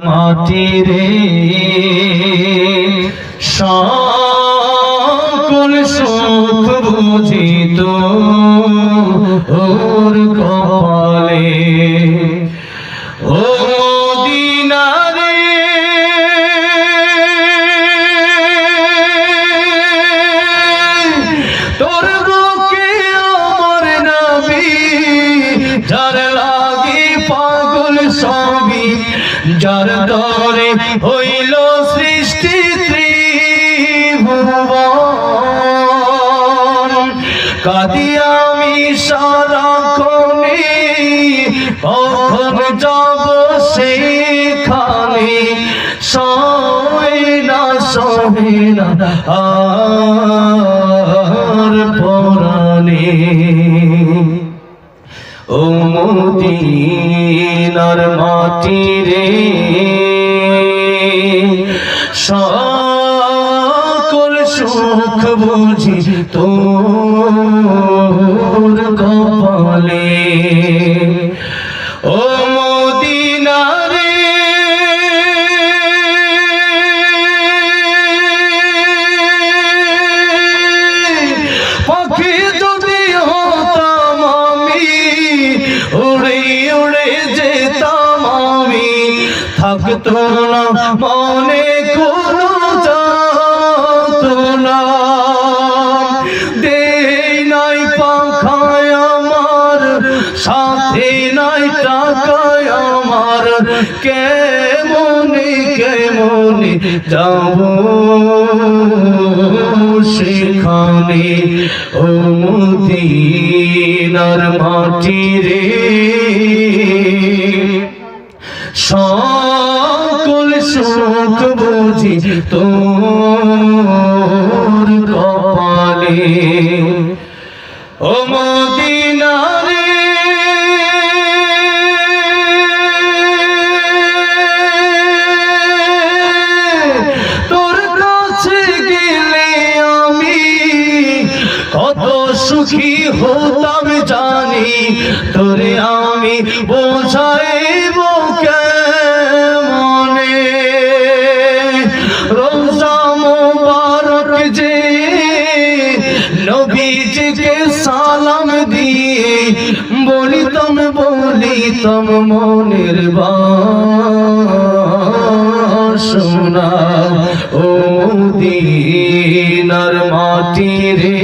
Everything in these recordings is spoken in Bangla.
মাটিরে সকল সুখ বুঝিত ওর কাদি আমি সারাক্ষণে কখন যাব সেখানে সয় না, সহে না, আর পরাণে। ও মদিনার মাটি রে সকল সুখ বুঝি তোর Oh. কেমনে কেমনি যাব? সেখানে ও মদিনার মাটি রে সকল সুখ বুঝি তোর সুখী হতাম জানি, তোরে আমি বোঝাইব মনে রোজা যে নবীজিকে সালাম দিয়ে বলিতম বলিতম মনের বাসনা ও দিনার মাটি রে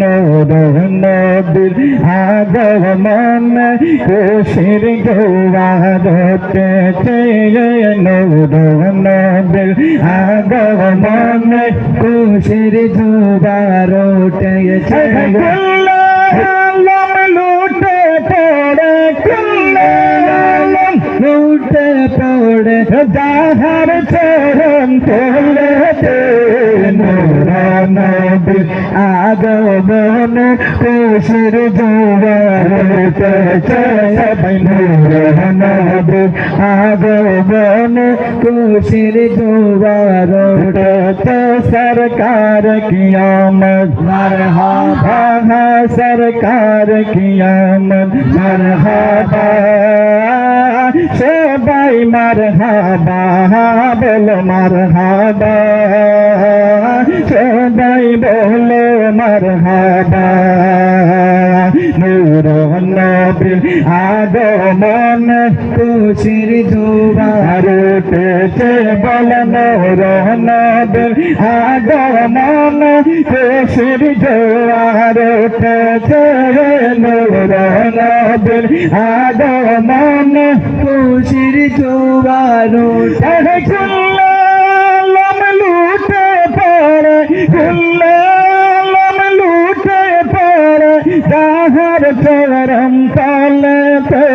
নূর নবীর আগব মনে উঠেছে নূর নবীর আগব মনে খুশির জোয়ার উঠেছে আলম লুটে পড়ে কুল্লাম লুটে পড়ে যাহার চরণ তোলে নবী আগমন খুশির জোয়ার উঠেছে সবাই নূর খুশির জোয়ার উঠেছে সরকার কিয়ামত। মরহাবা সরকার কিয়ামত। মরহাবা সবাই মরহাবা বলো মরহাবা সবাই বলো মরহাবা আগমন খুশির জোয়ার উঠেছে বল মোরনবের আগমন, খুশির জোয়ার উঠেছে মোরনবের আগমন, খুশির জোয়ার উঠেছে লুটে পড়ে ফুল্লা তাহার চরম কালতে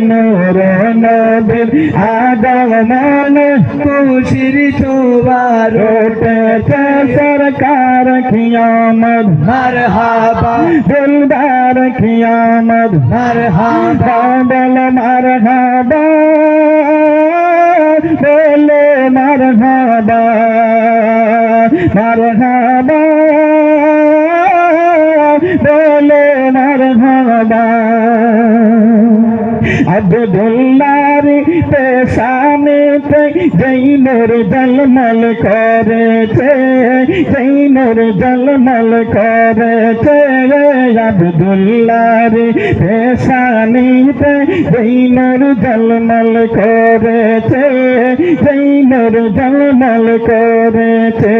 নূর নবীর আগমন খুশির তুবার উঠেছে সরকার কিয়ামত মারহাবা দিলদার কিয়ামত মারহাবা বল মারহাবা। বলে মারহাবা। মারহাবা। সাধু ধন্ডারি পেশা जैनर जलमल करते जैनर जलमल करते अब्दुल्ला रे पेशानी ते जैनर जलमल करते जैनर जलमल करते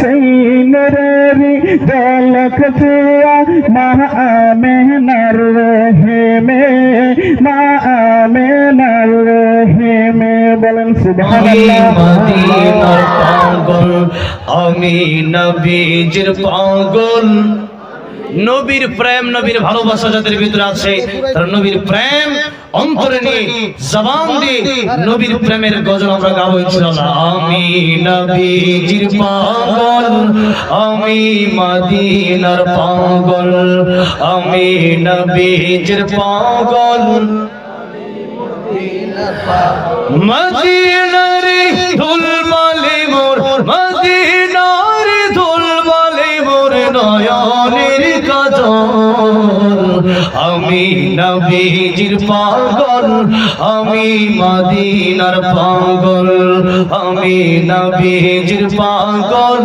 सैनर रे जलक सिया महा में नर रहे में महा में नर रहे में, बलन सुबह মদিনার পাগল আমি নবীজির পাগল। নবীর প্রেম নবীর ভালোবাসা যাদের ভিতরে আছে তার নবীর প্রেম অন্তরে নিয়ে জবান দিয়ে নবীর প্রেমের গজল আমরা গাবো ইনশাআল্লাহ। আমি নবীজির পাগল আমি মদিনার পাগল আমি নবীজির পাগল। মদিনারে ধুল মালে মোর, মদিনারে ধুল মালে মোর নয়নের কাজল। আমি নবীজির পাগল, আমি মদিনার পাগল, আমি নবীজির পাগল।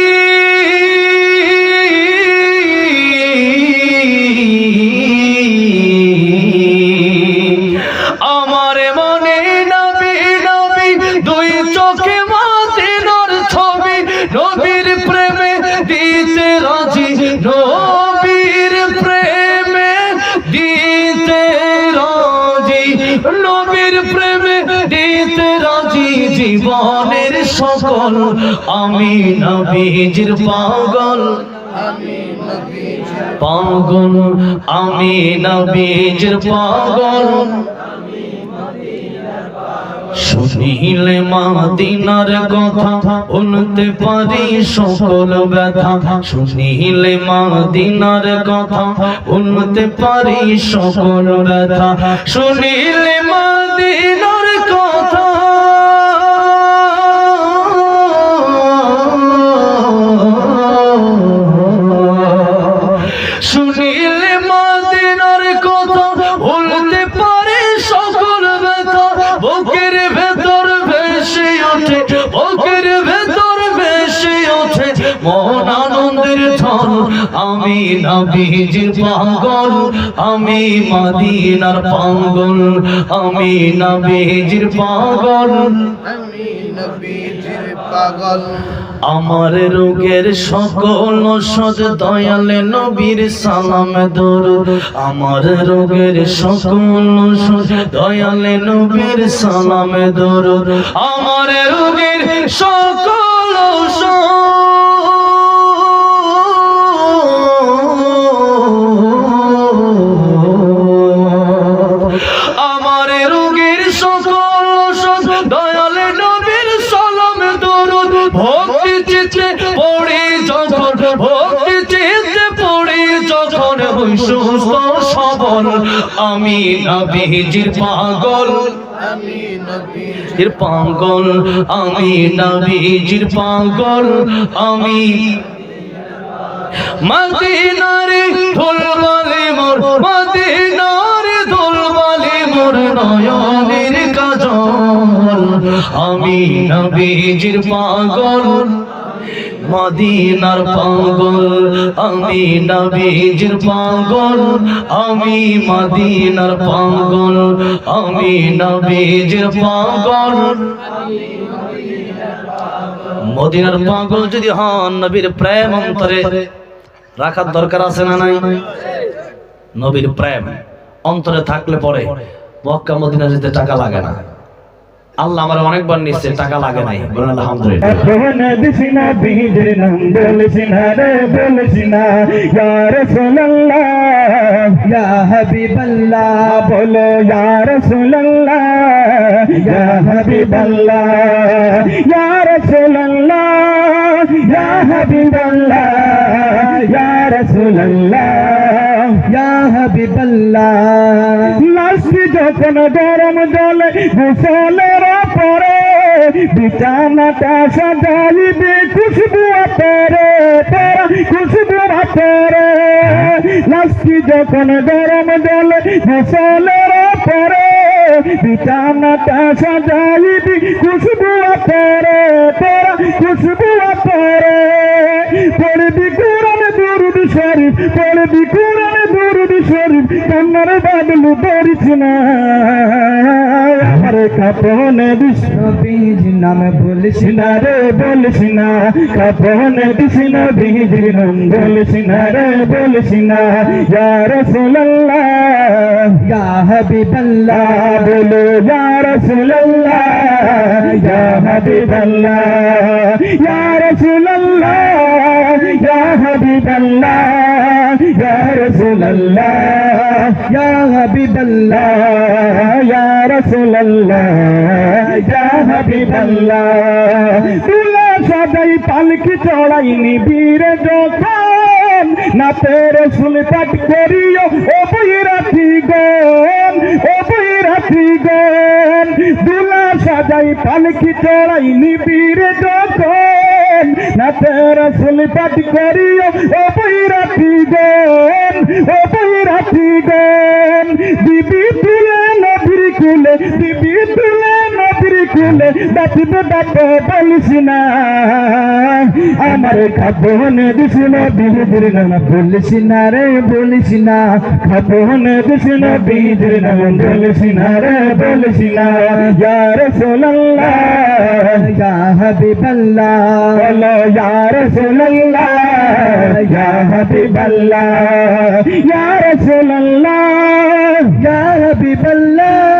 নবীর প্রেমে দিতে রাজি জীবনের সকল। আমি নবীজির পাগল। পাগল আমি নবীজির পাগল। শুনিলে মাদিনার কথা উনতে পারি সকল ব্যথা। শুনিলে মাদিনার কথা উনতে পারি সকল ব্যথা। শুনিলে মাদিনার কথা নবীজির পাগল আমি মদিনার পাগল আমি নবীজির পাগল। আমি নবীজির পাগল। আমার রোগের সকল ওষুধ দয়ালে নবীর সালাম দরুদ আমার রোগের সকল ওষুধ দয়ালে নবীর সালাম দরুদ আমার রোগের সকল ঔষধ আমি নবীজির পাগল। পাগল আমি নবীজির পাগল আমি মদিনারে ধুলবালে মোর, মদিনারে ধুলবালে মোর নয়নের কাজল। আমি নবীজির পাগল। মদিনার পাগল, আমি নবীজির পাগল, আমি মদিনার পাগল, আমি নবীজির পাগল। মদিনার পাগল যদি হন, নবীর প্রেম অন্তরে রাখার দরকার আছে না নাই? নবীর প্রেম অন্তরে থাকলে পরে মক্কা মদিনা যেতে টাকা লাগে না। আল্লাহ আমার অনেকবার নিচ্ছে টাকা লাগে নাই। আলহামদুলিল্লাহ। বলো ইয়া রাসূলুল্লাহ ইয়া হাবিবাল্লাহ ইয়া রাসূলুল্লাহ ইয়া হাবিবাল্লাহ ইয়া রাসূলুল্লাহ ইয়া হাবিবাল্লাহ লাস্টি যখন গরম জলে গোসলের পরে বিছানাটা সাজাইবে খুশবু পরে তারা খুশবু পরে লাস্টি যখন গরম জলে গোসলের পরে বিছানাটা সাজাইবি খুশবু পরে তারা খুশবু পরে পড়বি কোরআন দুরুদ শরীফ পড়বি কোরআন দুরুদ শরীফ কন্নার বাদলু ধরিস না। আমার কাপনে বিষ্ণ বীজ নামে বলিস না রে, বলিস না। কাপনে বিষ্ণ বীজ নাম বলিস না রে, বলিস না। ইয়া রাসূলুল্লাহ, ইয়া হাবিবাল্লাহ, বলো ইয়া রাসূলুল্লাহ, ইয়া হাবিবাল্লাহ, ইয়া রাসূলুল্লাহ, ইয়া হাবিবাল্লাহ। ইয়া রাসূলুল্লাহ ইয়া হাবিবাল্লাহ ইয়া রাসূলুল্লাহ ইয়া হাবিবাল্লাহ তুলা সদাই পালকি চড়াই নিবিরে যখন, না তেরে পাঠ করিও ও বৈরাতি গন ও বৈরাতি গন দুলা সাজাই পালকি চড়াই নিবির যখন না তেরে শুনে পাঠ করিও, ও বৈরাতি গন ও বৈরাতি গন দিবি তুলে নদীর কুলে, দিবি তুলে নদীর কুলে ডাকিবে ডাকে বলিস না আমার খাবনে দিস না বিহিদির নাম বলিস না রে বলিস না খাবনে দিস না বিহিদির নাম বলিস না রে বলিস না ইয়া রাসূলুল্লাহ ইয়া হাবিবাল্লাহ বলো ইয়া রাসূলুল্লাহ ইয়া হাবিবাল্লাহ ইয়া রাসূলুল্লাহ ইয়া হাবিবাল্লাহ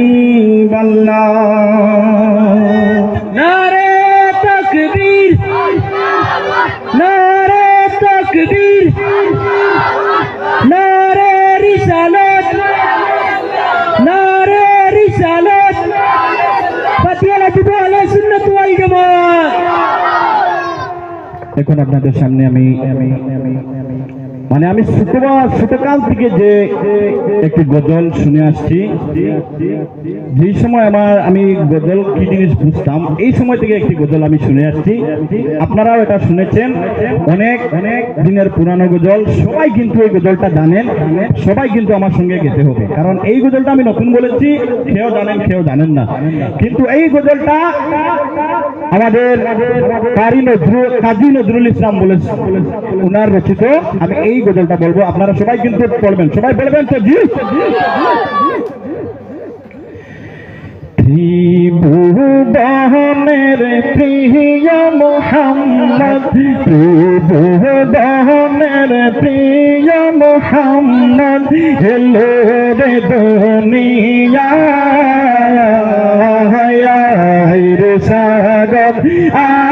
আপনাদের সামনে আমি মানে আমি ছোটকাল থেকে যে একটি গজল শুনে আসছি, যেই সময় আমার, আমি গজল কি জিনিস বুঝতাম, এই সময় থেকে একটি গজল আমি শুনে আসছি। আপনারাও এটা শুনেছেন। অনেক অনেক দিনের পুরানো গজল, সবাই কিন্তু এই গজলটা জানেন, সবাই কিন্তু আমার সঙ্গে গেতে হবে। কারণ এই গজলটা আমি নতুন বলেছি, কেউ জানেন কেউ জানেন না। কিন্তু এই গজলটা আমাদের কারি নজরুল, কাজী নজরুল ইসলাম বলে ওনার রচিত। আমি এই গজলটা বলব আপনারা সবাই কিন্তু পড়বেন সবাই বলবেন তো, জি? ত্রিভুবনের প্রিয় মোহাম্মদ, ত্রিভুবনের প্রিয় মোহাম্মদ এলো রে দুনিয়া রে সাগর আকাশ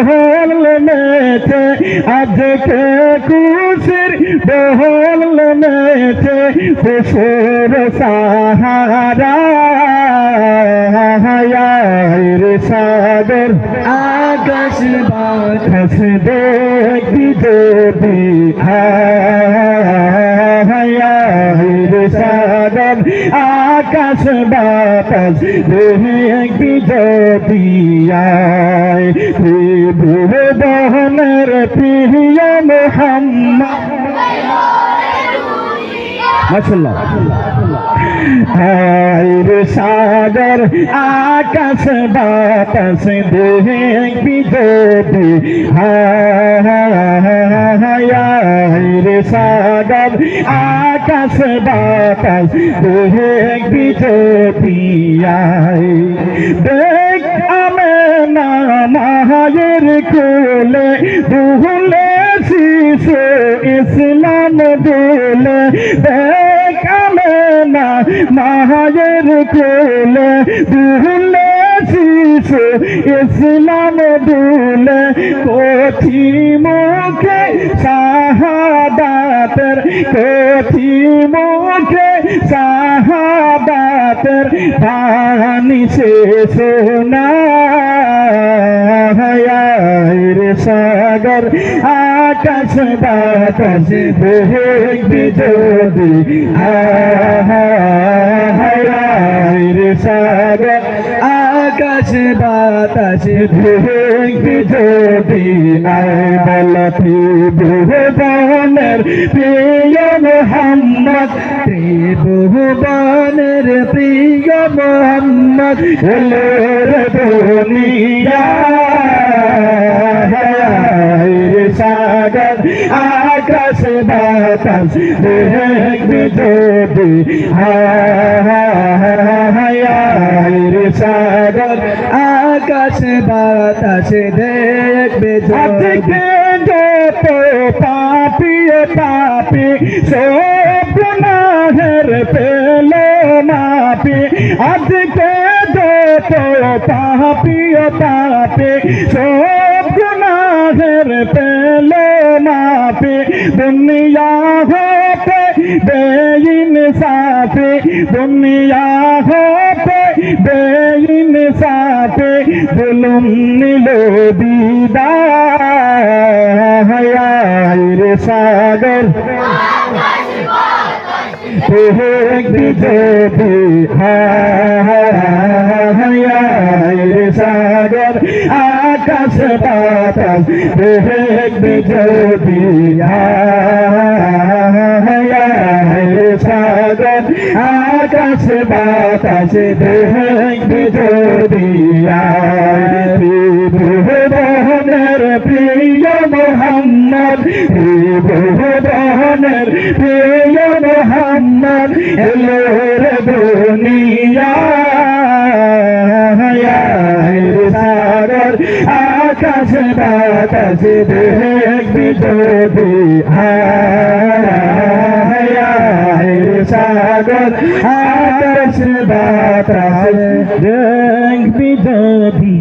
দোহল নেমেছে আজকে খুশির দোহল নেমেছে খুশুর সাহারা। সাগর। আকাশ বাতাস দেখবি যদি হায়ার সাগর। আকাশ বাতাস দেখবি যদি আয় ত্রিভুবনের প্রিয় মোহাম্মদ মাশাল্লাহ হায় সাগর আকাশ বাতাস দেখবি যদি হায় সাগর আকাশ বাতাস দেখবি যদি আয় দেখ আমে না মায়ের কোলে দুহলে শিশু ইসলাম দোলে দেখালে না মায়ের কোলে দুহলে শিশু ইসলাম দোলে কথি মুখে শাহাদাতের কথি মুখে শাহাদাতের বাণী সে সোনা রে সাগর আকাশ বাতাস দেখবি যদি রে সাগর আকাশ বাতাস দেখবি যদি বলতি ভুবনের প্রিয় মোহাম্মদ ত্রিভুবনের প্রিয় মোহাম্মদ বাতাস দেখবি যদি হায় সাগর আকাশ বাতাস দেখবে যত পাপিয়ে পাপি সব গুনাহের পেল মাপি আজকে যত পাপিয়ে পাপি সব গুনাহের পেল মাপি দুনিয়া হতে বেইন সাফে দুনিয়া হতে বেইন সাফে জুলুম নিল দিদার সাগর দেখবি যদি হায় সাগর আকাশ বাতাস দেখবি যদি হায় সাগর আকাশ বাতাস দেখবি যদি ভুবনের প্রিয় মোহাম্মদ ভুবনের প্রিয় মোহাম্মদ এলোর দুনিয়া সাগর আকাশ বাতাস দেখবি যদি